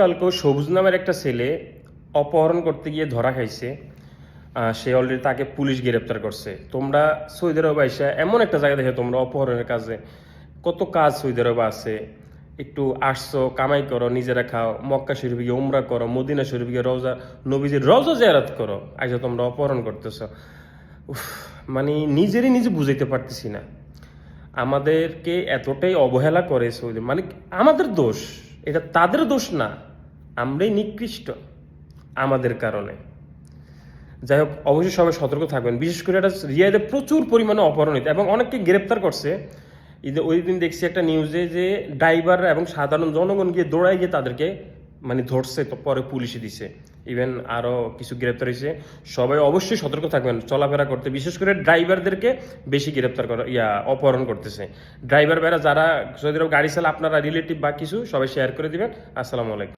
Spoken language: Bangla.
কালকে সবুজ নামের একটা ছেলে অপহরণ করতে গিয়ে ধরা খাইছে। সে অলরেডি তাকে পুলিশ গ্রেপ্তার করছে। তোমরা সৌদি আরব আইসা এমন একটা জায়গা দেখে তোমরা অপহরণের কাজে কত কাজ সৌদি আরবে আছে। একটু আসছো, কামাই করো, নিজেরা খাও, মক্কা শরীফ গিয়ে উমরা করো, মদিনা শরীফ গিয়ে রওজা নবীজির রওজা জিয়ারাত করো, আইসা তোমরা অপহরণ করতেছো। মানে নিজেরই নিজে বুঝাইতে পারতেছি না। আমাদেরকে এতটাই অবহেলা করে সৌদি মানে আমাদের দোষ। এটা তাদের দোষ না, আমরাই নিকৃষ্ট আমাদের কারণে। যাই হোক, অবশ্যই সবাই সতর্ক থাকবেন। বিশেষ করে এটা রিয়াদে প্রচুর পরিমাণে অপহরণ হইতে এবং অনেককে গ্রেপ্তার করছে। ওই দিন দেখছি একটা নিউজে যে ড্রাইভাররা এবং সাধারণ জনগণ গিয়ে দৌড়ায় গিয়ে তাদেরকে মানে ধরছে, তো পরে পুলিশে দিছে। ইভেন আরও কিছু গ্রেপ্তার হয়েছে। সবাই অবশ্যই সতর্ক থাকবেন, চলাফেরা করতে। বিশেষ করে ড্রাইভারদেরকে বেশি গ্রেপ্তার করা ইয়া, অপহরণ করতেছে। ড্রাইভার বেড়া যারা যদি গাড়ি চালা আপনারা রিলেটিভ বা কিছু, সবাই শেয়ার করে দিবেন। আসসালামু আলাইকুম।